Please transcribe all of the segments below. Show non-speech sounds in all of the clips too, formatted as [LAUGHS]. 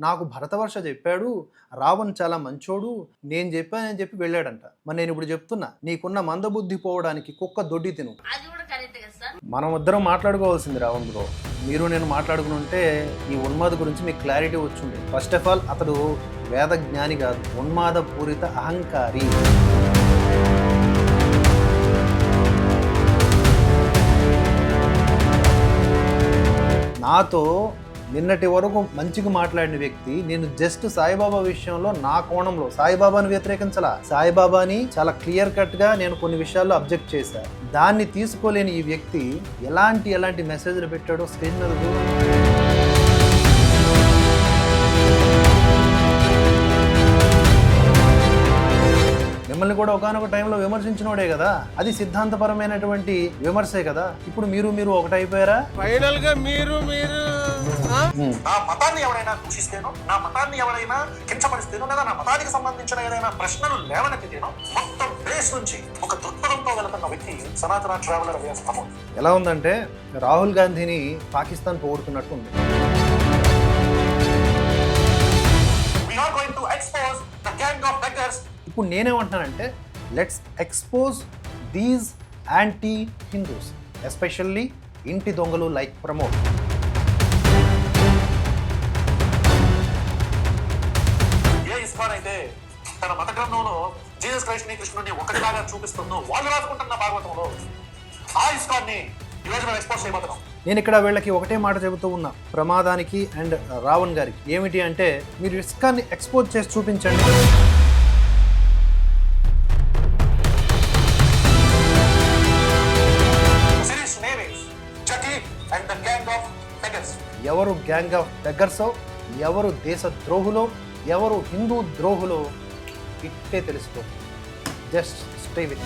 నాకు భరతవర్ష చెప్పాడు రావణ్ చాలా మంచోడు నేను చెప్పానని చెప్పి వెళ్ళాడంట. మరి నేను ఇప్పుడు చెప్తున్నా నీకున్న మందబుద్ధి పోవడానికి కుక్క దొడ్డి తిను. మనం ఇద్దరం మాట్లాడుకోవాల్సింది రావణ్ బ్రో. మీరు నేను మాట్లాడుకుని ఉంటే ఈ ఉన్మాద గురించి మీకు క్లారిటీ వచ్చింది ఫస్ట్ ఆఫ్ ఆల్ అతడు వేద జ్ఞాని కాదు ఉన్మాద పూరిత అహంకారి. నాతో నిన్నటి వరకు మంచిగా మాట్లాడిన వ్యక్తి నేను జస్ట్ సాయిబాబా విషయంలో నా కోణంలో సాయిబాబాని వ్యతిరేకించలా. సాయిబాబాని చాలా క్లియర్ కట్గా నేను కొన్ని విషయాల్లో అబ్జెక్ట్ చేశాను దాన్ని తీసుకోలేని ఈ వ్యక్తి ఎలాంటి ఎలాంటి మెసేజ్లు పెట్టాడో స్క్రీన్ మీద మిమ్మల్ని కూడా ఒకనొక టైంలో విమర్శించినోడే కదా. అది సిద్ధాంతపరమైనటువంటి విమర్శే కదా. ఇప్పుడు మీరు మీరు ఒకటైపోయారా? ఫైనల్గా మీరు మీరు ఆ? నా మతాన్ని ఎవరైనా దూషిస్తేనో నా మతాన్ని ఎవరైనా కించపరిస్తేనో లేదా నా మతానికి సంబంధించిన ఏదైనా ప్రశ్నలు లేవనెత్తితేనో మొత్తం బేస్ నుంచి ఒక దృక్పథంతో వెళుతున్న వ్యక్తి సనాతన ట్రావెలర్ వ్యవస్థము ఎలా ఉందంటే రాహుల్ గాంధీని పాకిస్తాన్ పోగొడుతున్నట్టు ఉంది. ఇప్పుడు నేనేమంటున్నానంటే let's expose these anti Hindus especially ఇంటి దొంగలు లైక్ ప్రమోట్ ఏ ఇస్కాన్ అయితే తన మత గ్రంథంలో జీసస్ క్రైస్ట్ని కృష్ణుడిని ఒకటిలాగా చూపిస్తుందో వాళ్ళు రాసుకుంటున్న భాగవతంలో. ఆ ఇస్కాన్ని ఈ రోజు మనం ఎక్స్పోజ్ చేయబోతున్నాం. నేను ఇక్కడ వీళ్ళకి ఒకటే మాట చెబుతూ ఉన్నా. ప్రమాదానికి అండ్ రావణ్ గారికి. ఏమిటి అంటే మీరు ఇస్కాన్ని ఎక్స్పోజ్ చేసి చూపించండి. గ్యాంగ్ ఆఫ్ బెగ్గర్సో ఎవరు దేశ ద్రోహులో ఎవరు హిందూ ద్రోహులో ఇట్టే తెలుసుకో జస్ట్ స్టే విత్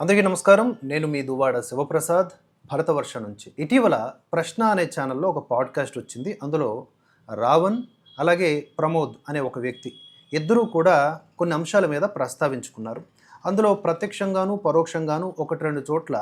అందరికీ నమస్కారం. నేను మీ దువాడ శివప్రసాద్. భరతవర్ష నుంచి. ఇటీవల ప్రశ్న అనే ఛానల్లో ఒక పాడ్కాస్ట్ వచ్చింది. అందులో రావణ్ అలాగే ప్రమోద్ అనే ఒక వ్యక్తి ఇద్దరూ కూడా కొన్ని అంశాల మీద ప్రస్తావించుకున్నారు. అందులో ప్రత్యక్షంగాను పరోక్షంగాను ఒకటి రెండు చోట్ల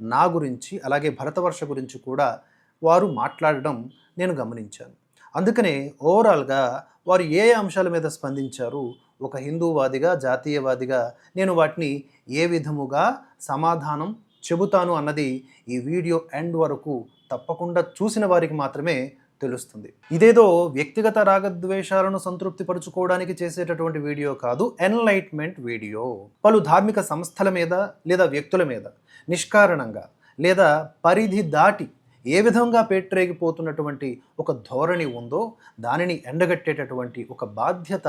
నా గురించి అలాగే భరతవర్ష గురించి కూడా వారు మాట్లాడడం నేను గమనించాను. అందుకనే ఓవరాల్గా వారు ఏ అంశాల మీద స్పందించారు ఒక హిందూవాదిగా జాతీయవాదిగా నేను వాటిని ఏ విధముగా సమాధానం చెబుతాను అన్నది ఈ వీడియో ఎండ్ వరకు తప్పకుండా చూసిన వారికి మాత్రమే తెలుస్తుంది. ఇదేదో వ్యక్తిగత రాగద్వేషాలను సంతృప్తి పరుచుకోవడానికి చేసేటటువంటి వీడియో కాదు ఎన్లైట్మెంట్ వీడియో. పలు ధార్మిక సంస్థల మీద లేదా వ్యక్తుల మీద నిష్కారణంగా లేదా పరిధి దాటి ఏ విధంగా పేట్రేగిపోతున్నటువంటి ఒక ధోరణి ఉందో దానిని ఎండగట్టేటటువంటి ఒక బాధ్యత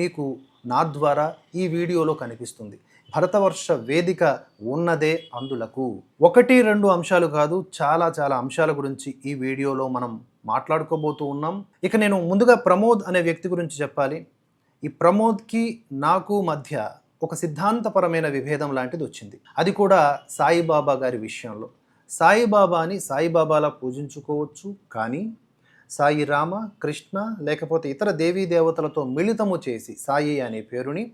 మీకు నా ద్వారా ఈ వీడియోలో కనిపిస్తుంది. భరతవర్ష వేదిక ఉన్నదే అందులకు. ఒకటి రెండు అంశాలు కాదు చాలా చాలా అంశాల గురించి ఈ వీడియోలో మనం మాట్లాడుకోబోతూ ఉన్నాం. ఇక నేను ముందుగా ప్రమోద్ అనే వ్యక్తి గురించి చెప్పాలి. ఈ ప్రమోద్కి నాకు మధ్య ఒక సిద్ధాంతపరమైన విభేదం లాంటిది వచ్చింది. అది కూడా సాయిబాబా గారి విషయంలో. సాయిబాబాని సాయిబాబాలా పూజించుకోవచ్చు కానీ సాయి రామ కృష్ణ లేకపోతే ఇతర దేవీ దేవతలతో మిళితము చేసి సాయి అనే పేరుని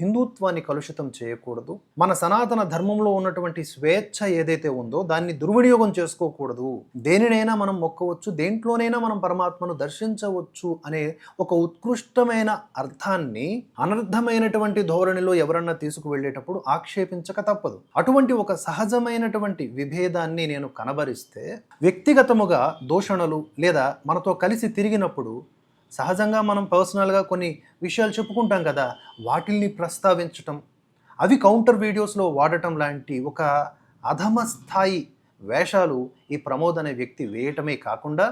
హిందుత్వాన్ని కలుషితం చేయకూడదు. మన సనాతన ధర్మంలో ఉన్నటువంటి స్వేచ్ఛ ఏదైతే ఉందో దాన్ని దుర్వినియోగం చేసుకోకూడదు. దేనినైనా మనం మొక్కవచ్చు దేంట్లోనైనా మనం పరమాత్మను దర్శించవచ్చు అనే ఒక ఉత్కృష్టమైన అర్థాన్ని అనర్థమైనటువంటి ధోరణిలో ఎవరన్నా తీసుకువెళ్ళేటప్పుడు ఆక్షేపించక తప్పదు. అటువంటి ఒక సహజమైనటువంటి విభేదాన్ని నేను కనబరిస్తే వ్యక్తిగతముగా దూషణలు లేదా మనతో కలిసి తిరిగినప్పుడు సహజంగా మనం పర్సనల్గా కొన్ని విషయాలు చెప్పుకుంటాం కదా వాటిల్ని ప్రస్తావించటం. అవి కౌంటర్ వీడియోస్లో వాడటం లాంటి ఒక అధమ స్థాయి వేషాలు ఈ ప్రమోద్ అనే వ్యక్తి వేయటమే కాకుండా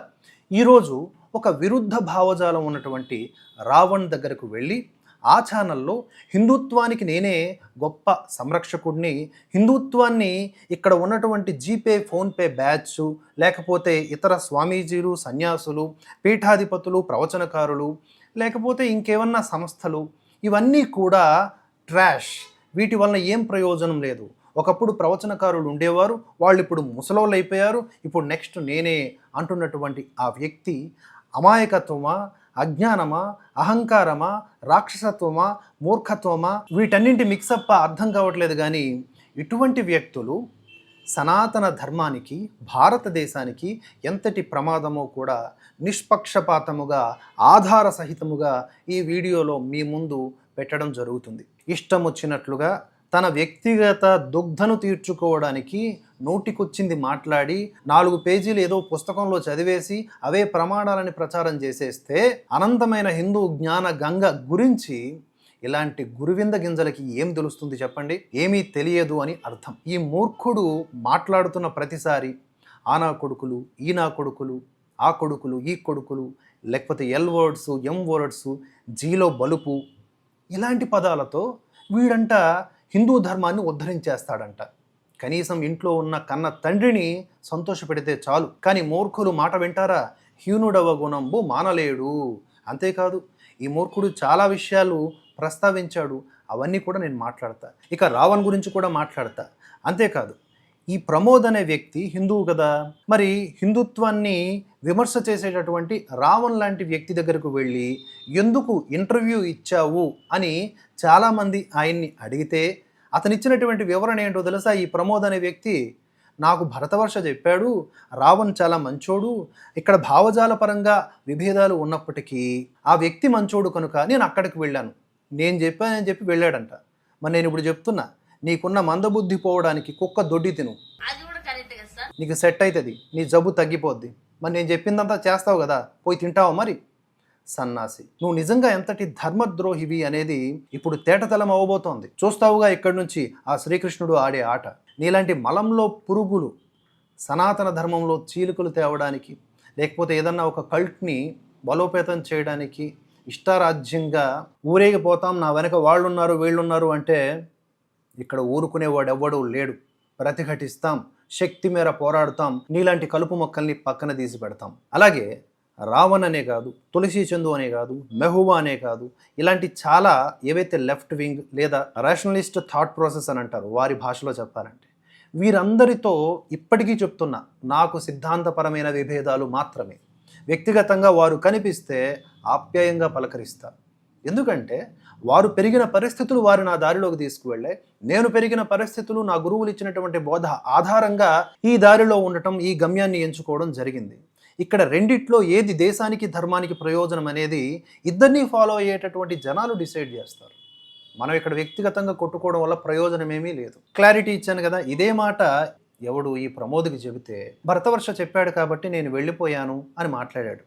ఈరోజు ఒక విరుద్ధ భావజాలం ఉన్నటువంటి రావణ్ దగ్గరకు వెళ్ళి ఆ ఛానల్లో హిందుత్వానికి నేనే గొప్ప సంరక్షకుడిని. హిందుత్వాన్ని ఇక్కడ ఉన్నటువంటి జీపే ఫోన్పే బ్యాచ్ లేకపోతే ఇతర స్వామీజీలు సన్యాసులు పీఠాధిపతులు ప్రవచనకారులు లేకపోతే ఇంకేమన్నా సంస్థలు ఇవన్నీ కూడా ట్రాష్. వీటి వలన ఏం ప్రయోజనం లేదు. ఒకప్పుడు ప్రవచనకారులు ఉండేవారు వాళ్ళు ఇప్పుడు ముసలోళ్ళు అయిపోయారు. ఇప్పుడు నెక్స్ట్ నేనే అంటున్నటువంటి ఆ వ్యక్తి అమాయకత్వమా అజ్ఞానమా అహంకారమా రాక్షసత్వమా మూర్ఖత్వమా వీటన్నింటి మిక్సప్ అర్థం కావట్లేదు కానీ ఇటువంటి వ్యక్తులు సనాతన ధర్మానికి భారతదేశానికి ఎంతటి ప్రమాదమో కూడా నిష్పక్షపాతముగా ఆధార సహితముగా ఈ వీడియోలో మీ ముందు పెట్టడం జరుగుతుంది. ఇష్టం వచ్చినట్లుగా తన వ్యక్తిగత దుగ్ధను తీర్చుకోవడానికి నోటికొచ్చింది మాట్లాడి నాలుగు పేజీలు ఏదో పుస్తకంలో చదివేసి అవే ప్రమాణాలని ప్రచారం చేసేస్తే అనంతమైన హిందూ జ్ఞాన గంగ గురించి ఇలాంటి గురువింద గింజలకి ఏం తెలుస్తుంది చెప్పండి? ఏమీ తెలియదు అని అర్థం. ఈ మూర్ఖుడు మాట్లాడుతున్న ప్రతిసారి ఆ నా కొడుకులు ఈ నా కొడుకులు ఆ కొడుకులు ఈ కొడుకులు లేకపోతే ఎల్ వర్డ్స్ ఎం వర్డ్స్ జీలో బలుపు ఇలాంటి పదాలతో వీడంట హిందూ ధర్మాన్ని ఉద్ధరించేస్తాడంట. కనీసం ఇంట్లో ఉన్న కన్న తండ్రిని సంతోషపెడితే చాలు. కానీ మూర్ఖులు మాట వింటారా? హీనుడవ గుణంబు మానలేడు. అంతేకాదు ఈ మూర్ఖుడు చాలా విషయాలు ప్రస్తావించాడు. అవన్నీ కూడా నేను మాట్లాడతా. ఇక రావణ్ గురించి కూడా మాట్లాడతా. అంతేకాదు ఈ ప్రమోద్ అనే వ్యక్తి హిందువు కదా? మరి హిందుత్వాన్ని విమర్శ చేసేటటువంటి రావణ్ లాంటి వ్యక్తి దగ్గరకు వెళ్ళి ఎందుకు ఇంటర్వ్యూ ఇచ్చావు అని చాలామంది ఆయన్ని అడిగితే అతనిచ్చినటువంటి వివరణ ఏంటో తెలుసా? ఈ ప్రమోద్ అనే వ్యక్తి నాకు భరతవర్ష చెప్పాడు రావణ్ చాలా మంచోడు ఇక్కడ భావజాల పరంగా విభేదాలు ఉన్నప్పటికీ ఆ వ్యక్తి మంచోడు కనుక నేను అక్కడికి వెళ్ళాను. నేను చెప్పానని చెప్పి వెళ్ళాడంట. మరి నేను ఇప్పుడు చెప్తున్నా నీకున్న మందబుద్ధి పోవడానికి కుక్క దొడ్డి తిను. నీకు సెట్ అవుతుంది నీ జబ్బు తగ్గిపోద్ది. మరి నేను చెప్పిందంతా చేస్తావు కదా పోయి తింటావా మరి? సన్నాసి నువ్వు నిజంగా ఎంతటి ధర్మద్రోహివి అనేది ఇప్పుడు తేటతలం అవ్వబోతోంది చూస్తావుగా ఇక్కడి నుంచి ఆ శ్రీకృష్ణుడు ఆడే ఆట. నీలాంటి మలంలో పురుగులు సనాతన ధర్మంలో చీలుకలు తేవడానికి లేకపోతే ఏదన్నా ఒక కల్ట్ని బలోపేతం చేయడానికి ఇష్టారాజ్యంగా ఊరేగిపోతాం నా వెనక వాళ్ళు ఉన్నారు వీళ్ళు ఉన్నారు అంటే ఇక్కడ ఊరుకునేవాడు ఎవ్వడూ లేడు. ప్రతిఘటిస్తాం శక్తి మేర పోరాడుతాం నీలాంటి కలుపు మొక్కల్ని పక్కన తీసి పెడతాం. అలాగే రావణ్ అనే కాదు తులసి చందు అనే కాదు మెహూబా అనే కాదు ఇలాంటి చాలా ఏవైతే లెఫ్ట్ వింగ్ లేదా రేషనలిస్ట్ థాట్ ప్రాసెస్ అని అంటారు వారి భాషలో చెప్పాలంటే వీరందరితో ఇప్పటికీ చెప్తున్నా నాకు సిద్ధాంతపరమైన విభేదాలు మాత్రమే. వ్యక్తిగతంగా వారు కనిపిస్తే ఆప్యాయంగా పలకరిస్తారు. ఎందుకంటే వారు పెరిగిన పరిస్థితులు వారు నా దారిలోకి తీసుకువెళ్ళే నేను పెరిగిన పరిస్థితులు నా గురువులు ఇచ్చినటువంటి బోధ ఆధారంగా ఈ దారిలో ఉండటం ఈ గమ్యాన్ని ఎంచుకోవడం జరిగింది. ఇక్కడ రెండిట్లో ఏది దేశానికి ధర్మానికి ప్రయోజనం అనేది ఇద్దరినీ ఫాలో అయ్యేటటువంటి జనాలు డిసైడ్ చేస్తారు. మనం ఇక్కడ వ్యక్తిగతంగా కొట్టుకోవడం వల్ల ప్రయోజనం ఏమీ లేదు. క్లారిటీ ఇచ్చాను కదా ఇదే మాట ఎవడు ఈ ప్రమోద్కి చెబితే భరతవర్ష చెప్పాడు కాబట్టి నేను వెళ్ళిపోయాను అని మాట్లాడాడు.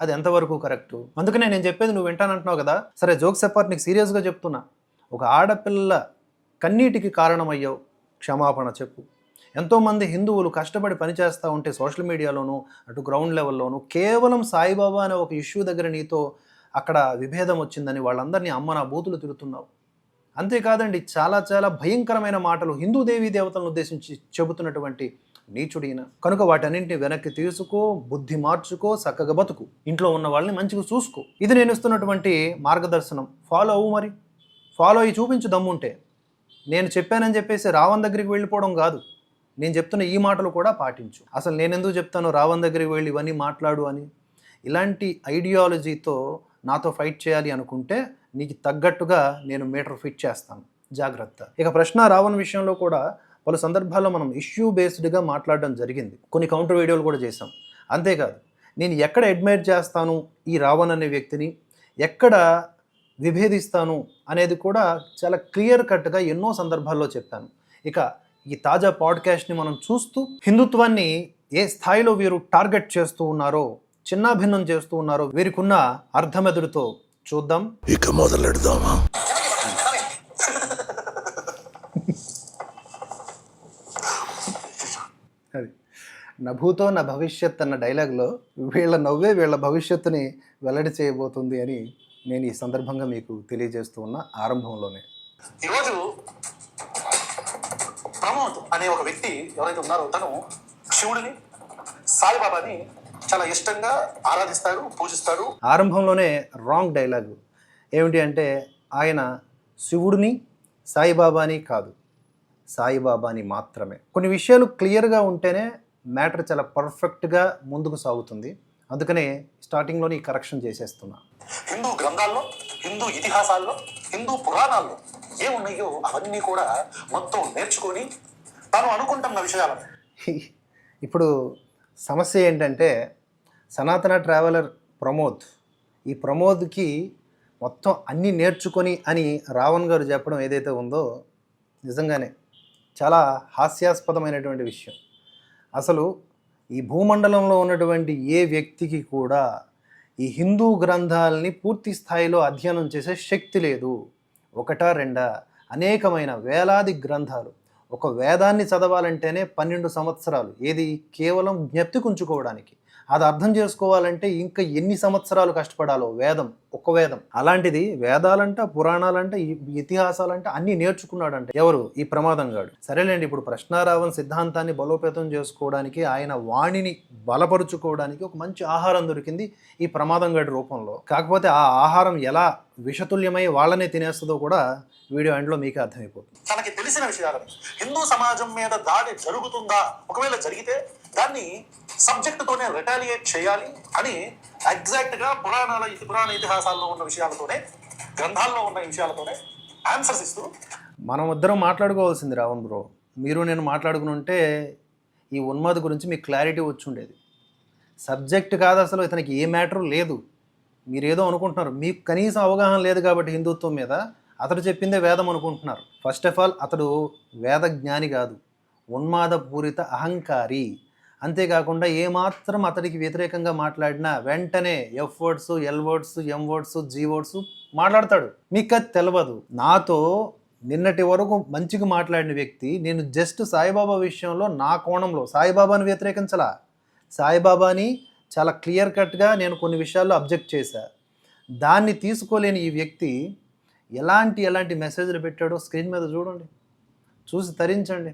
అది ఎంతవరకు కరెక్ట్? అందుకనే నేను చెప్పేది నువ్వు వింటానంటున్నావు కదా. సరే జోక్స్ అపార్ట్ నీకు సీరియస్గా చెప్తున్నా. ఒక ఆడపిల్ల కన్నీటికి కారణమయ్యావు. క్షమాపణ చెప్పు. ఎంతోమంది హిందువులు కష్టపడి పనిచేస్తూ ఉంటే సోషల్ మీడియాలోనూ అటు గ్రౌండ్ లెవెల్లోనూ కేవలం సాయిబాబా అనే ఒక ఇష్యూ దగ్గర నీతో అక్కడ విభేదం వచ్చిందని వాళ్ళందరినీ అమ్మ నా బూతులు తిరుగుతున్నావు అంతేకాదండి చాలా చాలా భయంకరమైన మాటలు హిందూ దేవీ దేవతలను ఉద్దేశించి చెబుతున్నటువంటి నీచుడైన. కనుక వాటన్నింటిని వెనక్కి తీసుకో బుద్ధి మార్చుకో చక్కగా బతుకు. ఇంట్లో ఉన్న వాళ్ళని మంచిగా చూసుకో. ఇది నేను ఇస్తున్నటువంటి మార్గదర్శనం. ఫాలో అవ్వు మరి. ఫాలో అయ్యి చూపించు దమ్ముంటే. నేను చెప్పానని చెప్పేసి రావణ్ దగ్గరికి వెళ్ళిపోవడం కాదు. నేను చెప్తున్న ఈ మాటలు కూడా పాటించు. అసలు నేను ఎందుకు చెప్తాను రావణ్ దగ్గరికి వెళ్ళి ఇవన్నీ మాట్లాడు అని? ఇలాంటి ఐడియాలజీతో నాతో ఫైట్ చేయాలి అనుకుంటే నీకు తగ్గట్టుగా నేను మీటర్ ఫిట్ చేస్తాను. జాగ్రత్త. ఇక ప్రశ్న రావణ్ విషయంలో కూడా పలు సందర్భాల్లో మనం ఇష్యూ బేస్డ్గా మాట్లాడడం జరిగింది. కొన్ని కౌంటర్ వీడియోలు కూడా చేశాం. అంతేకాదు నేను ఎక్కడ అడ్మైర్ చేస్తాను ఈ రావణ్ అనే వ్యక్తిని ఎక్కడ విభేదిస్తాను అనేది కూడా చాలా క్లియర్ కట్గా ఎన్నో సందర్భాల్లో చెప్పాను. ఇక ఈ తాజా పాడ్కాస్ట్ని మనం చూస్తూ హిందుత్వాన్ని ఏ స్థాయిలో వీరు టార్గెట్ చేస్తూ ఉన్నారో చిన్నాభిన్నం చేస్తూ ఉన్నారో వీరికున్న అర్థమెదురుతో చూద్దాం. ఇక మొదలెడదామా అది నభూతో నా భవిష్యత్ అన్న డైలాగ్లో వీళ్ళ నవ్వే వీళ్ళ భవిష్యత్తుని వెల్లడి చేయబోతుంది అని నేను ఈ సందర్భంగా మీకు తెలియజేస్తూ ఉన్న ఆరంభంలోనే. ఈరోజు ప్రమోద్ అనే ఒక వ్యక్తి ఎవరైతే ఉన్నారో తను శివుడిని సాయిబాబాని చాలా ఇష్టంగా ఆరాధిస్తాడు పూజిస్తాడు ఆరంభంలోనే రాంగ్ డైలాగ్. ఏమిటి అంటే ఆయన శివుడిని సాయిబాబాని కాదు సాయిబాబాని మాత్రమే. కొన్ని విషయాలు క్లియర్గా ఉంటేనే మ్యాటర్ చాలా పర్ఫెక్ట్గా ముందుకు సాగుతుంది. అందుకనే స్టార్టింగ్లోనే ఈ కరెక్షన్ చేసేస్తున్నా. హిందూ గ్రంథాల్లో హిందూ ఇతిహాసాల్లో హిందూ పురాణాల్లో ఏమున్నాయో అవన్నీ కూడా మొత్తం నేర్చుకొని తను అనుకుంటున్న విషయాలను. [LAUGHS] ఇప్పుడు సమస్య ఏంటంటే సనాతన ట్రావెలర్ ప్రమోద్ ఈ ప్రమోద్కి మొత్తం అన్నీ నేర్చుకొని అని రావణ్ గారు చెప్పడం ఏదైతే ఉందో నిజంగానే చాలా హాస్యాస్పదమైనటువంటి విషయం. అసలు ఈ భూమండలంలో ఉన్నటువంటి ఏ వ్యక్తికి కూడా ఈ హిందూ గ్రంథాలని పూర్తి స్థాయిలో అధ్యయనం చేసే శక్తి లేదు. ఒకటా రెండా? అనేకమైన వేలాది గ్రంథాలు. ఒక వేదాన్ని చదవాలంటేనే పన్నెండు సంవత్సరాలు. ఏది? కేవలం జ్ఞప్తికుంచుకోవడానికి అది అర్థం చేసుకోవాలంటే ఇంకా ఎన్ని సంవత్సరాలు కష్టపడాలో? వేదం ఒక్క వేదం. అలాంటిది వేదాలంట పురాణాలంట ఇతిహాసాలంటే ఇతిహాసాలంట అన్ని నేర్చుకున్నాడంట ఎవరు? ఈ ప్రమాదం గాడు. సరేలేండి ఇప్పుడు ప్రశ్నారావణ సిద్ధాంతాన్ని బలోపేతం చేసుకోవడానికి ఆయన వాణిని బలపరుచుకోవడానికి ఒక మంచి ఆహారం దొరికింది ఈ ప్రమాదం గడి రూపంలో. కాకపోతే ఆ ఆహారం ఎలా విషతుల్యమై వాళ్ళనే తినేస్తుందో కూడా వీడియో ఎండ్లో మీకే అర్థమైపోతుంది. తనకి తెలిసిన విషయాలను హిందూ సమాజం మీద దాడి జరుగుతుందా? ఒకవేళ జరిగితే దాన్ని సబ్జెక్ట్ తోనే రిటాలియేట్ చేయాలి అని ఎగ్జాక్ట్గా పురాణాల ఇతి- పురాణ ఇతిహాసాల్లో ఉన్న విషయాలతోనే గ్రంథాల్లో ఉన్న విషయాలతోనే ఆన్సర్స్ ఇస్తూ మనం ఇద్దరం మాట్లాడుకోవాల్సింది రావణ్ బ్రో మీరు నేను మాట్లాడుకుని ఉంటే ఈ ఉన్మాది గురించి మీకు క్లారిటీ వచ్చి ఉండేది సబ్జెక్ట్ కాదు అసలు ఇతనికి ఏ మ్యాటర్ లేదు. మీరేదో అనుకుంటున్నారు. మీకు కనీసం అవగాహన లేదు కాబట్టి హిందుత్వం మీద అతడు చెప్పిందే వేదం అనుకుంటున్నారు. ఫస్ట్ ఆఫ్ ఆల్ అతడు వేద జ్ఞాని కాదు. ఉన్మాదపూరిత అహంకారి. అంతేకాకుండా ఏమాత్రం అతడికి వ్యతిరేకంగా మాట్లాడినా వెంటనే F words L words M words G words మాట్లాడతాడు. మీకు అది తెలియదు నాతో నిన్నటి వరకు మంచిగా మాట్లాడిన వ్యక్తి నేను జస్ట్ సాయిబాబా విషయంలో నా కోణంలో సాయిబాబాని వ్యతిరేకించలా. సాయిబాబాని చాలా క్లియర్ కట్గా నేను కొన్ని విషయాల్లో అబ్జెక్ట్ చేశా. దాన్ని తీసుకోలేని ఈ వ్యక్తి ఎలాంటి ఎలాంటి మెసేజ్లు పెట్టాడో స్క్రీన్ మీద చూడండి. చూసి తరించండి.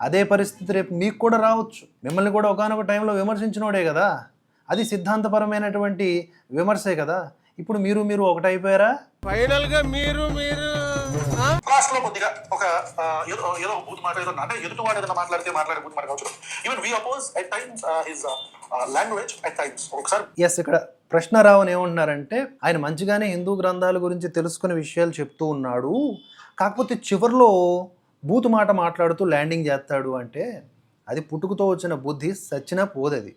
అదే పరిస్థితి రేపు మీకు కూడా రావచ్చు. మిమ్మల్ని కూడా ఒకనొక టైంలో విమర్శించినోడే కదా. అది సిద్ధాంతపరమైనటువంటి విమర్శే కదా. ఇప్పుడు మీరు మీరు ఒకటైపోయారా? ఫైనల్గా మీరు మీరు ఆ? లాస్ట్లో కొద్దిగా ఒక ఏదో ఏదో బూత్ మాట ఏదో అంటే ఎదుటివాడు ఏదైనా మాట్లాడితే మాట్లాడే బూత్ మాట కావచ్చు. Even we oppose at times his language at times ఒకసారి ఎస్ ఇక్కడ ప్రశ్నరావన్ ఏమంటున్నారంటే ఆయన మంచిగానే హిందూ గ్రంథాల గురించి తెలుసుకునే విషయాలు చెప్తూ ఉన్నాడు. కాకపోతే చివరిలో బూతు మాట మాట్లాడుతూ ల్యాండింగ్ చేస్తాడు అంటే అది పుట్టుకతో వచ్చిన బుద్ధి సచ్చినా పోదది.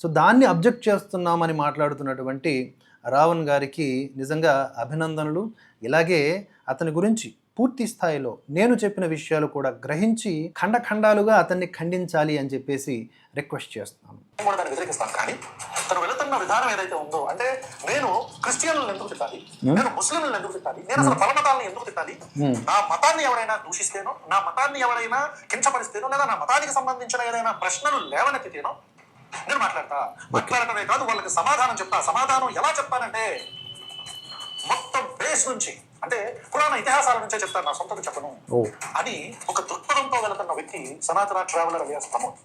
సో దాన్ని అబ్జెక్ట్ చేస్తున్నామని మాట్లాడుతున్నటువంటి రావణ్ గారికి నిజంగా అభినందనలు. ఇలాగే అతని గురించి పూర్తి స్థాయిలో నేను చెప్పిన విషయాలు కూడా గ్రహించి ఖండఖండాలుగా అతన్ని ఖండించాలి అని చెప్పేసి రిక్వెస్ట్ చేస్తున్నాను. తను వెళుతున్న విధానం ఏదైతే ఉందో అంటే నేను క్రిస్టియన్లను ఎందుకు తిట్టాలి? నేను ముస్లింలను ఎందుకు తిట్టాలి? నేను అసలు పరమతాలను ఎందుకు తిట్టాలి. నా మతాన్ని ఎవరైనా దూషిస్తేనో నా మతాన్ని ఎవరైనా కించపరిస్తేనో లేదా నా మతానికి సంబంధించిన ఏదైనా ప్రశ్నలు లేవనెత్తితేనో నేను మాట్లాడతా. మాట్లాడటమే కాదు వాళ్ళకి సమాధానం చెప్తా. సమాధానం ఎలా చెప్తానంటే మొత్తం బేస్ నుంచి అంటే పురాణ ఇతిహాసాల నుంచే చెప్తాను నా సొంతగా చెప్పను. అని ఒక దృక్పథంతో వెళుతున్న వ్యక్తి సనాతన ట్రావెలర్ ప్రమోద్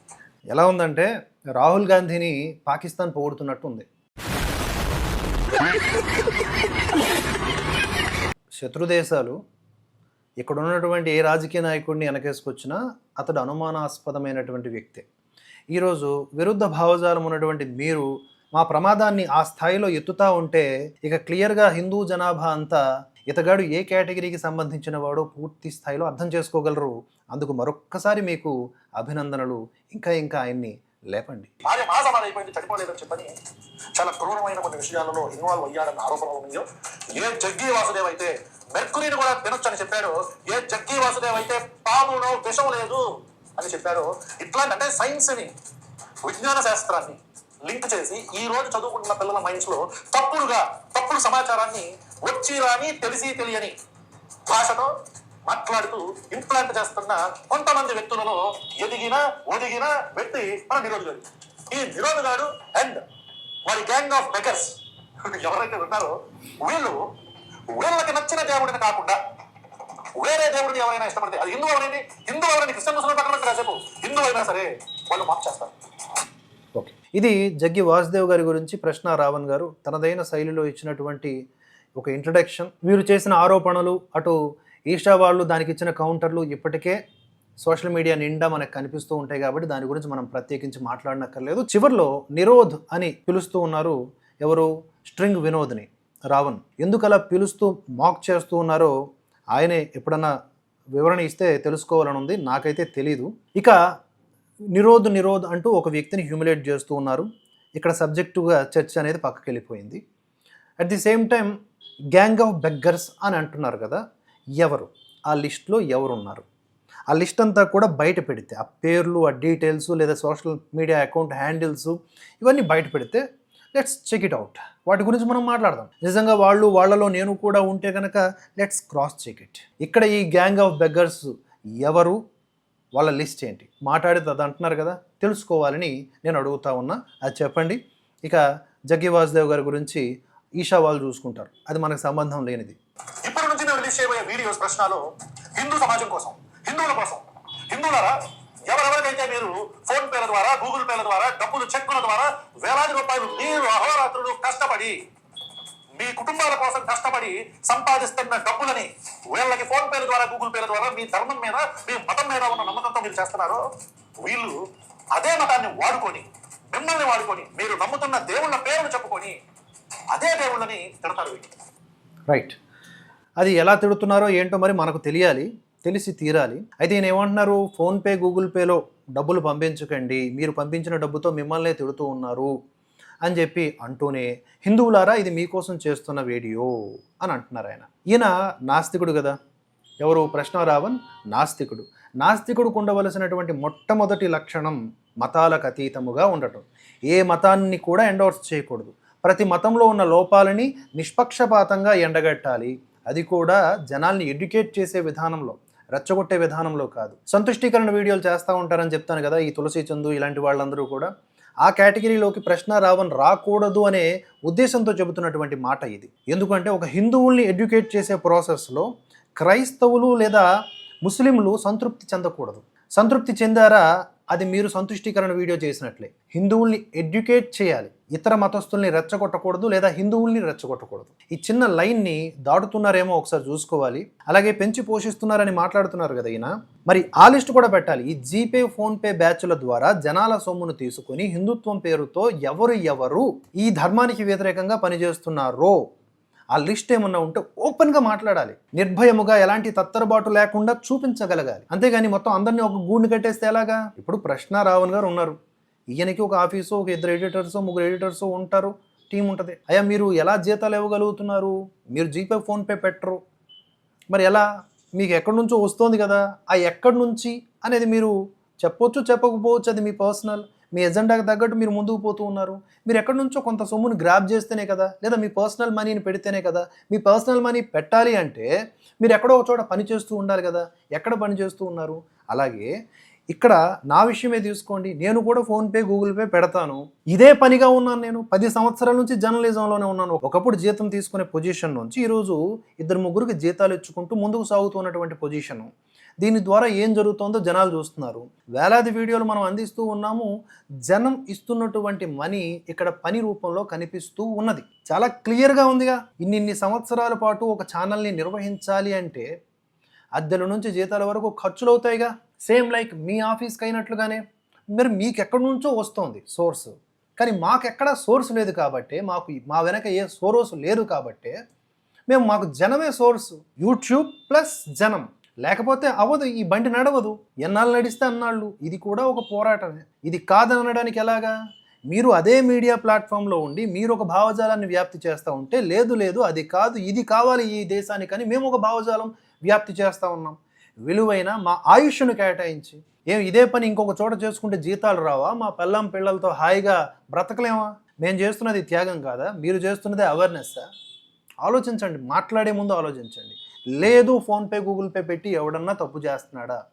ఎలా ఉందంటే రాహుల్ గాంధీని పాకిస్తాన్ పోగొడుతున్నట్టు ఉంది శత్రు దేశాలు ఇక్కడ ఉన్నటువంటి ఏ రాజకీయ నాయకుడిని వెనకేసుకొచ్చినా అతడు అనుమానాస్పదమైనటువంటి వ్యక్తి. ఈరోజు విరుద్ధ భావజాలం ఉన్నటువంటి మీరు మా ప్రమాదాన్ని ఆ స్థాయిలో ఎత్తుతా ఉంటే ఇక క్లియర్గా హిందూ జనాభా అంతా ఇతగాడు ఏ కేటగిరీకి సంబంధించిన వాడో పూర్తి స్థాయిలో అర్థం చేసుకోగలరు. అందుకు మరొక్కసారి మీకు అభినందనలు. ఇంకా ఇంకా ఆయన్ని లేపండి. భార్య మాసమాన అయిపోయింది చనిపోలేదని చెప్పని చాలా క్రూరమైన కొన్ని విషయాలలో ఇన్వాల్వ్ అయ్యాడన్న ఆరోపణ ఉన్నాయో. ఏ జగ్గి వాసుదేవ్ అయితే మెర్కురీని కూడా తినొచ్చని చెప్పాడు. ఏ జగ్గి వాసుదేవ్ అయితే పాములో విషం లేదు అని చెప్పాడు. ఇట్లాంటి అంటే సైన్స్ని విజ్ఞాన శాస్త్రాన్ని లింక్ చేసి ఈ రోజు చదువుకుంటున్న పిల్లల మైండ్స్లో తప్పుడుగా తప్పుడు సమాచారాన్ని వచ్చి రాని తెలిసి తెలియని భాషతో మాట్లాడుతూ ఇంప్లాంట్ చేస్తున్న కొంతమంది వ్యక్తులలో ఎదిగిన ఒదిగిన వ్యక్తి మన నిరోధ్ గారు. ఈ నిరోధ్ గారు అండ్ వారి గ్యాంగ్ ఆఫ్ బెకర్స్ ఎవరైతే ఉన్నారో వీళ్ళు వీళ్ళకి నచ్చిన దేవుడిని కాకుండా వేరే దేవుడిని ఎవరైనా ఇష్టపడితే అది హిందూ ఎవరైనా హిందూ ఎవరైనా క్రిస్టియన్ ముస్లిం పక్కన కాసేపు హిందూ అయినా సరే వాళ్ళు మాఫ్ చేస్తారు. ఓకే. ఇది జగ్గి వాసుదేవ్ గారి గురించి ప్రశ్న రావణ్ గారు. తనదైన శైలిలో ఇచ్చినటువంటి ఒక ఇంట్రడక్షన్ వీరు చేసిన ఆరోపణలు అటు ఈషా వాళ్ళు దానికి ఇచ్చిన కౌంటర్లు ఇప్పటికే సోషల్ మీడియా నిండా మనకు కనిపిస్తూ ఉంటాయి కాబట్టి దాని గురించి మనం ప్రత్యేకించి మాట్లాడనక్కర్లేదు. చివరిలో నిరోధ్ అని పిలుస్తూ ఉన్నారు ఎవరు? స్ట్రింగ్ వినోద్ని. రావణ్. ఎందుకు అలా పిలుస్తూ మాక్ చేస్తూ ఉన్నారో ఆయనే ఎప్పుడన్నా వివరణ ఇస్తే తెలుసుకోవాలని ఉంది నాకైతే తెలీదు. ఇక నిరోధ్ నిరోధ్ అంటూ ఒక వ్యక్తిని హ్యూమిలేట్ చేస్తూ ఉన్నారు. ఇక్కడ సబ్జెక్టుగా చర్చ అనేది పక్కకి వెళ్ళిపోయింది at the same time gang of beggars అని అంటున్నారు కదా. ఎవరు? ఆ లిస్ట్లో ఎవరు ఉన్నారు ఆ లిస్ట్ అంతా కూడా బయట పెడితే ఆ పేర్లు ఆ డీటెయిల్స్ లేదా సోషల్ మీడియా అకౌంట్ హ్యాండిల్స్ ఇవన్నీ బయట పెడితే లెట్స్ చెక్ ఇట్ అవుట్ వాటి గురించి మనం మాట్లాడదాం. నిజంగా వాళ్ళు వాళ్ళలో నేను కూడా ఉంటే కనుక లెట్స్ క్రాస్ చెక్ ఇట్. ఇక్కడ ఈ గ్యాంగ్ ఆఫ్ బెగ్గర్స్ ఎవరు? వాళ్ళ లిస్ట్ ఏంటి? మాట్లాడితే అది అంటున్నారు కదా? తెలుసుకోవాలని నేను అడుగుతా ఉన్నా. అది చెప్పండి. ఇక జగ్గి వాసుదేవ్ గారి గురించి ఈషా వాళ్ళు చూసుకుంటారు. అది మనకు సంబంధం లేనిది. నేను చేయబోయే వీడియోస్ ప్రశ్నలు హిందూ సమాజం కోసం హిందువుల కోసం. హిందువులారా ఎవరెవరికైతే మీరు ఫోన్ పేల ద్వారా గూగుల్ పేల ద్వారా డబ్బులు చెక్కుల ద్వారా వేలాది రూపాయలు మీరు అహోరాత్రులు కష్టపడి మీ కుటుంబాల కోసం కష్టపడి సంపాదిస్తున్న డబ్బులని వీళ్ళకి ఫోన్ పేల ద్వారా గూగుల్ పేల ద్వారా మీ ధర్మం మీద మీ మతం మీద ఉన్న నమ్మకంతో మీరు చేస్తున్నారో వీళ్ళు అదే మతాన్ని వాడుకొని మిమ్మల్ని వాడుకొని మీరు నమ్ముతున్న దేవుళ్ళ పేరును చెప్పుకొని అదే దేవుళ్ళని తిడతారు వీళ్ళు. రైట్ అది ఎలా తిడుతున్నారో ఏంటో మరి మనకు తెలియాలి తెలిసి తీరాలి. అయితే ఈయన ఏమంటున్నారు? ఫోన్పే గూగుల్ పేలో డబ్బులు పంపించకండి. మీరు పంపించిన డబ్బుతో మిమ్మల్నే తిడుతూ ఉన్నారు అని చెప్పి అంటూనే హిందువులారా ఇది మీకోసం చేస్తున్న వీడియో అని అంటున్నారు ఆయన. ఈయన నాస్తికుడు కదా. ఎవరు? ప్రశ్నారావన్ నాస్తికుడు. నాస్తికుడికి ఉండవలసినటువంటి మొట్టమొదటి లక్షణం మతాలకు అతీతముగా ఉండటం. ఏ మతాన్ని కూడా ఎండోర్స్ చేయకూడదు. ప్రతి మతంలో ఉన్న లోపాలని నిష్పక్షపాతంగా ఎండగట్టాలి. అది కూడా జనాల్ని ఎడ్యుకేట్ చేసే విధానంలో రెచ్చగొట్టే విధానంలో కాదు. సంతుష్టీకరణ వీడియోలు చేస్తూ ఉంటారని చెప్తాను కదా ఈ తులసి చందు ఇలాంటి వాళ్ళందరూ కూడా. ఆ కేటగిరీలోకి ప్రశ్న రావన్ రాకూడదు అనే ఉద్దేశంతో చెబుతున్నటువంటి మాట ఇది. ఎందుకంటే ఒక హిందువుల్ని ఎడ్యుకేట్ చేసే ప్రాసెస్లో క్రైస్తవులు లేదా ముస్లింలు సంతృప్తి చెందకూడదు. సంతృప్తి చెందారా? అది మీరు సంతుష్టీకరణ వీడియో చేసినట్లే. హిందువుల్ని ఎడ్యుకేట్ చేయాలి. ఇతర మతస్థుల్ని రెచ్చగొట్టకూడదు లేదా హిందువుల్ని రెచ్చగొట్టకూడదు. ఈ చిన్న లైన్ని దాటుతున్నారేమో ఒకసారి చూసుకోవాలి. అలాగే పెంచి పోషిస్తున్నారని మాట్లాడుతున్నారు కదా ఈయన. మరి ఆ లిస్ట్ కూడా పెట్టాలి. ఈ జీపే ఫోన్పే బ్యాచ్ల ద్వారా జనాల సొమ్మును తీసుకొని హిందుత్వం పేరుతో ఎవరు ఎవరు ఈ ధర్మానికి వ్యతిరేకంగా పనిచేస్తున్నారో ఆ లిస్ట్ ఏమన్నా ఉంటే ఓపెన్గా మాట్లాడాలి. నిర్భయముగా ఎలాంటి తత్తరబాటు లేకుండా చూపించగలగాలి. అంతేగాని మొత్తం అందరినీ ఒక గూడిని కట్టేస్తే ఎలాగా? ఇప్పుడు ప్రశ్న రావణ్ గారు ఉన్నారు. ఈయనకి ఒక ఆఫీసు ఒక ఇద్దరు ఎడిటర్స్ ముగ్గురు ఎడిటర్స్ ఉంటారు. టీం ఉంటుంది. అయ్యా మీరు ఎలా జీతాలు ఇవ్వగలుగుతున్నారు? మీరు జీపే ఫోన్పే పెట్టరు. మరి ఎలా? మీకు ఎక్కడి నుంచో వస్తుంది కదా. ఆ ఎక్కడి నుంచి అనేది మీరు చెప్పొచ్చు చెప్పకపోవచ్చు అది మీ పర్సనల్. మీ ఎజెండాకి తగ్గట్టు మీరు ముందుకు పోతూ ఉన్నారు. మీరు ఎక్కడి నుంచో కొంత సొమ్ముని గ్రాప్ చేస్తేనే కదా. లేదా మీ పర్సనల్ మనీని పెడితేనే కదా. మీ పర్సనల్ మనీ పెట్టాలి అంటే మీరు ఎక్కడో ఒక చోట పని చేస్తూ ఉండాలి కదా. ఎక్కడ పని చేస్తూ ఉన్నారు? అలాగే ఇక్కడ నా విషయమే తీసుకోండి. నేను కూడా ఫోన్పే గూగుల్ పే పెడతాను. ఇదే పనిగా ఉన్నాను నేను. పది సంవత్సరాల నుంచి జర్నలిజంలోనే ఉన్నాను. ఒకప్పుడు జీతం తీసుకునే పొజిషన్ నుంచి ఈరోజు ఇద్దరు ముగ్గురికి జీతాలు ఇచ్చుకుంటూ ముందుకు సాగుతున్నటువంటి పొజిషను. దీని ద్వారా ఏం జరుగుతుందో జనాలు చూస్తున్నారు. వేలాది వీడియోలు మనం అందిస్తూ ఉన్నాము. జనం ఇస్తున్నటువంటి మనీ ఇక్కడ పని రూపంలో కనిపిస్తూ ఉన్నది. చాలా క్లియర్గా ఉందిగా. ఇన్నిన్ని సంవత్సరాల పాటు ఒక ఛానల్ని నిర్వహించాలి అంటే అద్దెల నుంచి జీతాల వరకు ఖర్చులు అవుతాయిగా. సేమ్ లైక్ మీ ఆఫీస్కి అయినట్లుగానే మరి మీకు ఎక్కడి నుంచో వస్తుంది సోర్స్ కానీ మాకు సోర్స్ లేదు కాబట్టి మాకు మా వెనక ఏ సోర్స్ లేరు కాబట్టి మేము మాకు జనమే సోర్స్ యూట్యూబ్ ప్లస్ జనం. లేకపోతే అవ్వదు ఈ బండి నడవదు. ఎన్నాళ్ళు నడిస్తే అన్నాళ్ళు. ఇది కూడా ఒక పోరాటమే. ఇది కాదనడానికి ఎలాగా? మీరు అదే మీడియా ప్లాట్ఫామ్లో ఉండి మీరు ఒక భావజాలాన్ని వ్యాప్తి చేస్తూ ఉంటే లేదు లేదు అది కాదు ఇది కావాలి ఈ దేశానికని మేము ఒక భావజాలం వ్యాప్తి చేస్తూ ఉన్నాం. విలువైన మా ఆయుష్ను కేటాయించి. ఏం ఇదే పని ఇంకొక చోట చేసుకుంటే జీతాలు రావా? మా పిల్లం పిల్లలతో హాయిగా బ్రతకలేమా? మేము చేస్తున్నది త్యాగం కాదా? మీరు చేస్తున్నదే అవేర్నెస్సా ఆలోచించండి. మాట్లాడే ముందు ఆలోచించండి. లేదు ఫోన్పే గూగుల్ పే పెట్టి ఎవడన్నా తప్పు చేస్తున్నాడా?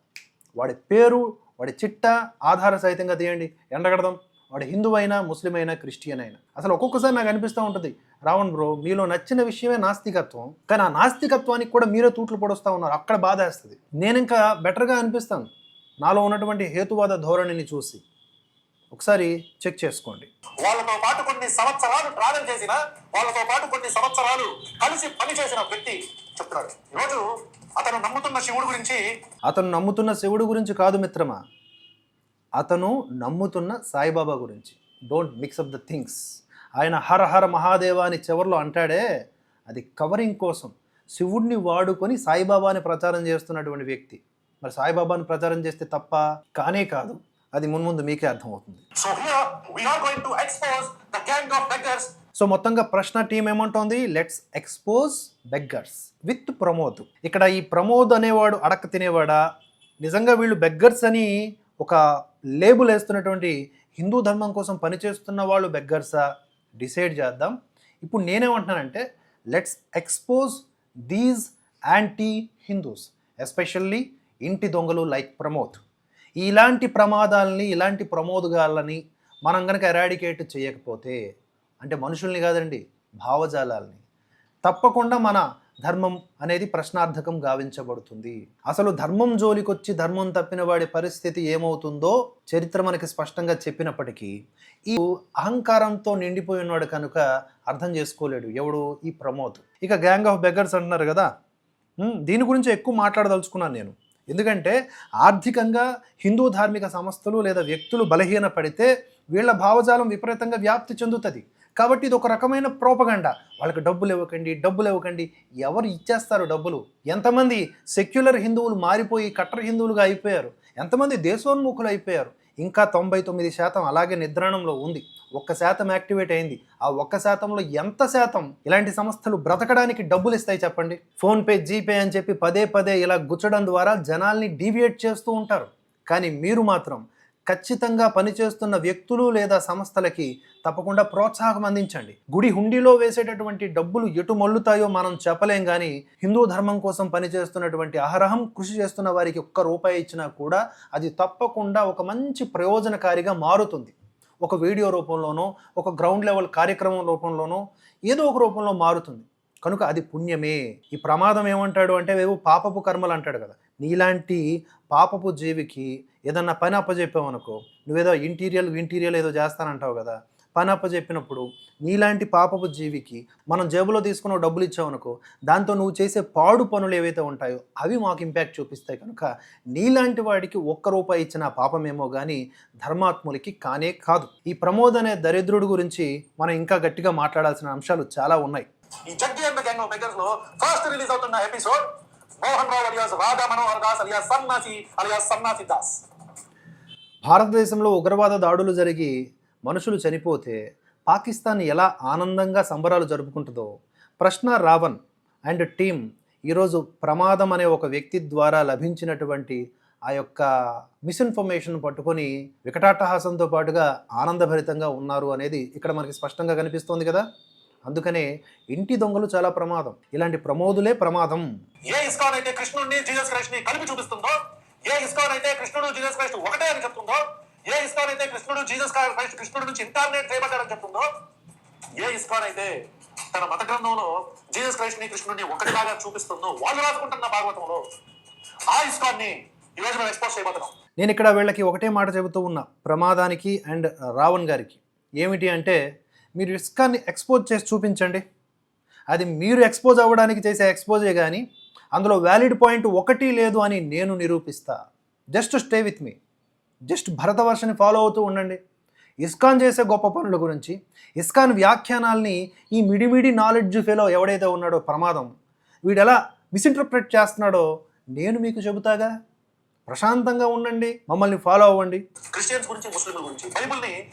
వాడి పేరు వాడి చిట్ట ఆధార సహితంగా తీయండి. ఎండగడదాం. వాడు హిందూ అయినా ముస్లిం అయినా క్రిస్టియన్ అయినా. అసలు ఒక్కొక్కసారి నాకు అనిపిస్తూ ఉంటుంది రావణ్ బ్రో మీలో నచ్చిన విషయమే నాస్తికత్వం కానీ ఆ నాస్తికత్వానికి కూడా మీరే తూట్లు పొడుస్తూ ఉన్నారు అక్కడ బాధ వేస్తుంది నేను ఇంకా బెటర్గా అనిపిస్తాను నాలో ఉన్నటువంటి హేతువాద ధోరణిని చూసి. ఒకసారి చెక్ చేసుకోండి. వాళ్ళతో పాటు కొన్ని సంవత్సరాలు ట్రావెల్ చేసిన వాళ్ళతో పాటు కొన్ని సంవత్సరాలు కలిసి పని చేసిన వ్యక్తి చెప్తున్నాడు. ఈరోజు అతను నమ్ముతున్న శివుడు గురించి అతను నమ్ముతున్న శివుడు గురించి కాదు మిత్రమా? అతను నమ్ముతున్న సాయిబాబా గురించి. Don't mix up the things ఆయన హర హర మహాదేవ అని చివరిలో అంటాడే అది కవరింగ్ కోసం శివుడిని వాడుకొని సాయిబాబాని ప్రచారం చేస్తున్నటువంటి వ్యక్తి. మరి సాయిబాబాని ప్రచారం చేస్తే తప్ప కానే కాదు. అది మున్ముందు మీకే అర్థమవుతుంది. సో మొత్తంగా ప్రశ్న team ఏమంటోంది? Let's expose beggars with Pramod. ఇక్కడ ఈ ప్రమోద్ అనేవాడు అడక్క తినేవాడా? నిజంగా వీళ్ళు బెగ్గర్స్ అని ఒక లేబుల్ వేస్తున్నటువంటి హిందూ ధర్మం కోసం పనిచేస్తున్న వాళ్ళు బెగ్గర్సా డిసైడ్ చేద్దాం. ఇప్పుడు నేనేమంటున్నానంటే let's expose these anti Hindus especially ఇంటి దొంగలు లైక్ ప్రమోద్. ఇలాంటి ప్రమాదాలని ఇలాంటి ప్రమోదగాళ్ళని మనం కనుక ఎరాడికేట్ చేయకపోతే అంటే మనుషుల్ని కాదండి భావజాలాల్ని తప్పకుండా మన ధర్మం అనేది ప్రశ్నార్థకం గావించబడుతుంది. అసలు ధర్మం జోలికొచ్చి ధర్మం తప్పిన వాడి పరిస్థితి ఏమవుతుందో చరిత్ర మనకి స్పష్టంగా చెప్పినప్పటికీ ఈ అహంకారంతో నిండిపోయినవాడు కనుక అర్థం చేసుకోలేడు. ఎవడు? ఈ ప్రమోద్. ఇక గ్యాంగ్ ఆఫ్ బెగ్గర్స్ అంటున్నారు కదా? దీని గురించి ఎక్కువ మాట్లాడదలుచుకున్నాను నేను. ఎందుకంటే ఆర్థికంగా హిందూ ధార్మిక సంస్థలు లేదా వ్యక్తులు బలహీన పడితే వీళ్ళ భావజాలం విపరీతంగా వ్యాప్తి చెందుతుంది. కాబట్టి ఇది ఒక రకమైన ప్రోపగండ వాళ్ళకి డబ్బులు ఇవ్వకండి డబ్బులు ఇవ్వకండి. ఎవరు ఇచ్చేస్తారు డబ్బులు? ఎంతమంది సెక్యులర్ హిందువులు మారిపోయి కట్టర్ హిందువులుగా అయిపోయారు? ఎంతమంది దేశోన్ముఖులు అయిపోయారు? ఇంకా తొంభై తొమ్మిది శాతం అలాగే నిద్రాణంలో ఉంది. ఒక్క శాతం యాక్టివేట్ అయింది. ఆ ఒక్క శాతంలో ఎంత శాతం ఇలాంటి సంస్థలు బ్రతకడానికి డబ్బులు ఇస్తాయి చెప్పండి? ఫోన్పే జీపే అని చెప్పి పదే పదే ఇలా గుచ్చడం ద్వారా జనాల్ని డీవియేట్ చేస్తూ ఉంటారు. కానీ మీరు మాత్రం ఖచ్చితంగా పనిచేస్తున్న వ్యక్తులు లేదా సంస్థలకి తప్పకుండా ప్రోత్సాహం అందించండి. గుడి హుండీలో వేసేటటువంటి డబ్బులు ఎటు మల్లుతాయో మనం చెప్పలేం కానీ హిందూ ధర్మం కోసం పనిచేస్తున్నటువంటి అహరహం కృషి చేస్తున్న వారికి ఒక్క రూపాయి ఇచ్చినా కూడా అది తప్పకుండా ఒక మంచి ప్రయోజనకారిగా మారుతుంది. ఒక వీడియో రూపంలోనో ఒక గ్రౌండ్ లెవెల్ కార్యక్రమం రూపంలోనో ఏదో ఒక రూపంలో మారుతుంది. కనుక అది పుణ్యమే. ఈ ప్రమాదం ఏమంటాడు అంటే వేవు పాపపు కర్మలు అంటాడు కదా. నీలాంటి పాపపు జీవికి ఏదన్నా పని అప్పచెప్పావనుకో నువ్వేదో ఇంటీరియల్ ఇంటీరియల్ ఏదో చేస్తానంటావు కదా పని అప్పచెప్పినప్పుడు నీలాంటి పాపపు జీవికి మనం జేబులో తీసుకున్న డబ్బులు ఇచ్చావనుకో దాంతో నువ్వు చేసే పాడు పనులు ఏవైతే ఉంటాయో అవి మాకు ఇంపాక్ట్ చూపిస్తాయి కనుక నీలాంటి వాడికి ఒక్క రూపాయి ఇచ్చిన పాపమేమో కానీ ధర్మాత్ములకి కానే కాదు. ఈ ప్రమోద్ అనే దరిద్రుడి గురించి మనం ఇంకా గట్టిగా మాట్లాడాల్సిన అంశాలు చాలా ఉన్నాయి. ఈ జగ్గి అండ్ గ్యాంగ్ ఆఫ్లో ఫస్ట్ రిలీజ్ అవుతున్న episode Mohan Rao alias Radha Manohar Das alias Sannasi alias Sannasi Das. భారతదేశంలో ఉగ్రవాద దాడులు జరిగి మనుషులు చనిపోతే పాకిస్తాన్ ఎలా ఆనందంగా సంబరాలు జరుపుకుంటుందో ప్రశ్న రావణ్ అండ్ టీమ్ ఈరోజు ప్రమాదం అనే ఒక వ్యక్తి ద్వారా లభించినటువంటి ఆ యొక్క మిస్ఇన్ఫర్మేషన్ పట్టుకొని వికటాట్టహాసంతో పాటుగా ఆనందభరితంగా ఉన్నారు అనేది ఇక్కడ మనకి స్పష్టంగా కనిపిస్తోంది కదా. అందుకనే ఇంటి దొంగలు చాలా ప్రమాదం. ఇలాంటి ప్రమోదులే ప్రమాదం. ఏ ఇస్కాన్ అయితే కృష్ణుడిని జీసస్ క్రైస్ట్ని కలిపి చూపిస్తుందో ఏ ఇస్కాన్ అయితే కృష్ణుడు జీసస్ క్రైస్ట్ ఒకటే అని చెప్తుందో ఏ ఇస్కాన్ అయితే కృష్ణుడు జీసస్ క్రైస్ట్ కృష్ణుడు నుంచి ఇంటర్నేట్ చేయబడ్డాడని చెప్తుందో ఏ ఇస్కాన్ అయితే తన మత గ్రంథంలో జీసస్ క్రైస్ట్ని కృష్ణుడిని ఒకటిలాగా చూపిస్తుందో వాళ్ళు రాసుకుంటున్న భాగవతంలో ఆ ఇస్కాన్ని ఈ రోజు మనం ఎక్స్పోజ్ చేయబోతున్నాం. నేను ఇక్కడ వీళ్ళకి ఒకటే మాట చెబుతూ ఉన్నా ప్రమాదానికి అండ్ రావణ్ గారికి. ఏమిటి అంటే మీరు ఇస్కాన్ని ఎక్స్పోజ్ చేసి చూపించండి. అది మీరు ఎక్స్పోజ్ అవ్వడానికి చేసే ఎక్స్పోజే కానీ అందులో వ్యాలిడ్ పాయింట్ ఒకటి లేదు అని నేను నిరూపిస్తా. Just stay with me. Just భరతవర్షని follow అవుతూ ఉండండి. ఇస్కాన్ చేసే గొప్ప పనుల గురించి ఇస్కాన్ వ్యాఖ్యానాల్ని ఈ మిడిమిడి నాలెడ్జ్ ఫెలో ఎవడైతే ఉన్నాడో ప్రమాదం వీడు ఎలా మిస్ఇంటర్ప్రెట్ చేస్తున్నాడో నేను మీకు చెబుతాగా. ప్రశాంతంగా ఉండండి మమ్మల్ని ఫాలో అవ్వండి. క్రిస్టియన్స్ గురించి ముస్లింల గురించి బైబిల్ని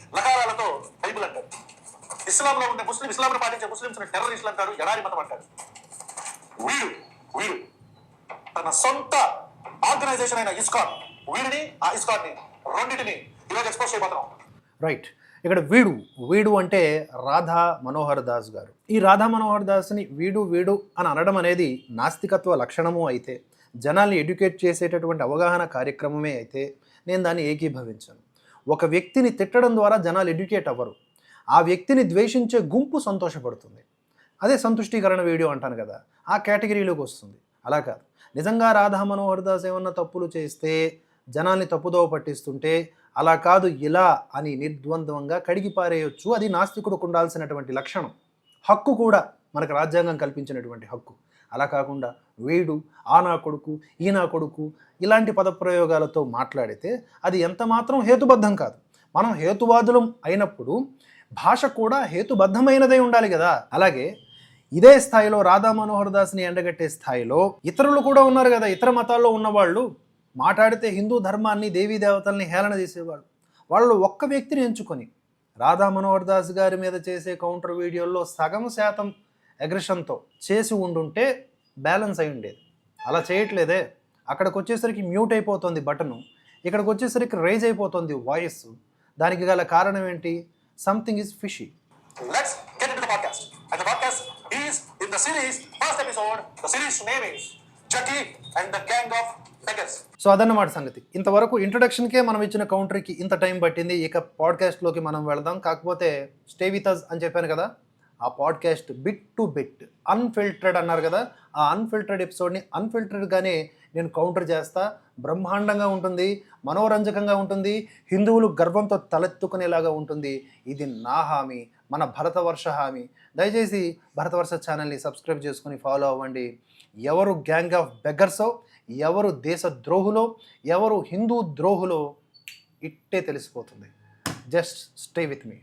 బైబిల్ అంటారు. ఇస్లాం లో ఉండే ముస్లిం ఇస్లాం పాటించే ముస్లింస్ టెర్రరిస్టులు అంటారు ఎడారి మతం అంటారు. వీడు వీడు తన సొంత ఆర్గనైజేషన్ అయిన ఇస్కాన్ వీడిని ఆ ఇస్కాన్ని రెండింటిని ఈరోజు ఎక్స్పోజ్ చేయబోతున్నాం. రైట్ ఇక్కడ వీడు వీడు అంటే రాధా మనోహర్ దాస్ గారు. ఈ రాధా మనోహర్ దాస్ని వీడు వీడు అని అనడం అనేది నాస్తికత్వ లక్షణము అయితే జనాల్ని ఎడ్యుకేట్ చేసేటటువంటి అవగాహన కార్యక్రమమే అయితే నేను దాన్ని ఏకీభవించాను. ఒక వ్యక్తిని తిట్టడం ద్వారా జనాలు ఎడ్యుకేట్ అవ్వరు. ఆ వ్యక్తిని ద్వేషించే గుంపు సంతోషపడుతుంది. అదే సంతుష్టీకరణ వీడియో అంటాను కదా ఆ కేటగిరీలోకి వస్తుంది. అలా కాదు. నిజంగా రాధా మనోహర్ దాస్ ఏమన్నా తప్పులు చేస్తే జనాల్ని తప్పుదోవ పట్టిస్తుంటే అలా కాదు ఇలా అని నిర్ద్వంద్వంగా కడిగి పారేయొచ్చు అది నాస్తికుడికి ఉండాల్సినటువంటి లక్షణం. హక్కు కూడా మనకు రాజ్యాంగం కల్పించినటువంటి హక్కు. అలా కాకుండా వీడు ఆ నా కొడుకు ఈ నా కొడుకు ఇలాంటి పదప్రయోగాలతో మాట్లాడితే అది ఎంత మాత్రం హేతుబద్ధం కాదు. మనం హేతువాదులం అయినప్పుడు భాష కూడా హేతుబద్ధమైనదై ఉండాలి కదా. అలాగే ఇదే స్థాయిలో రాధా మనోహర్ దాస్ని ఎండగట్టే స్థాయిలో ఇతరులు కూడా ఉన్నారు కదా. ఇతర మతాల్లో ఉన్నవాళ్ళు మాట్లాడితే హిందూ ధర్మాన్ని దేవీ దేవతల్ని హేళన చేసేవాళ్ళు. వాళ్ళు ఒక్క వ్యక్తిని ఎంచుకొని రాధా మనోహర్ దాస్ గారి మీద చేసే కౌంటర్ వీడియోల్లో సగం శాతం అగ్రెషన్తో చేసి ఉండుంటే బ్యాలెన్స్ అయి ఉండేది. అలా చేయట్లేదే. అక్కడికి వచ్చేసరికి మ్యూట్ అయిపోతుంది బటను. ఇక్కడికి వచ్చేసరికి రైజ్ అయిపోతుంది వాయిస్. దానికి గల కారణం ఏంటి? Something is fishy Let's get into the podcast. And the podcast is in the series, first episode, the series name is Chucky and the Gang of Beggars. So అదన్నమాట సంగతి. ఇంతవరకు ఇంట్రొడక్షన్కే మనం ఇచ్చిన కౌంటర్కి ఇంత టైం పట్టింది. ఇక పాడ్కాస్ట్లోకి మనం వెళదాం. కాకపోతే స్టే విత్ అస్ అని చెప్పాను కదా ఆ podcast bit to bit unfiltered అన్నారు కదా ఆ అన్ఫిల్టర్డ్ ఎపిసోడ్ని అన్ఫిల్టర్డ్గానే నేను కౌంటర్ చేస్తా. బ్రహ్మాండంగా ఉంటుంది మనోరంజకంగా ఉంటుంది హిందువులు గర్వంతో తలెత్తుకునేలాగా ఉంటుంది. ఇది నా హామీ మన భరతవర్ష హామీ. దయచేసి భరతవర్ష ఛానల్ని సబ్స్క్రైబ్ చేసుకుని ఫాలో అవ్వండి. ఎవరు గ్యాంగ్ ఆఫ్ బెగ్గర్సో ఎవరు దేశ ద్రోహులో ఎవరు హిందూ ద్రోహులో ఇట్టే తెలిసిపోతుంది. Just stay with me.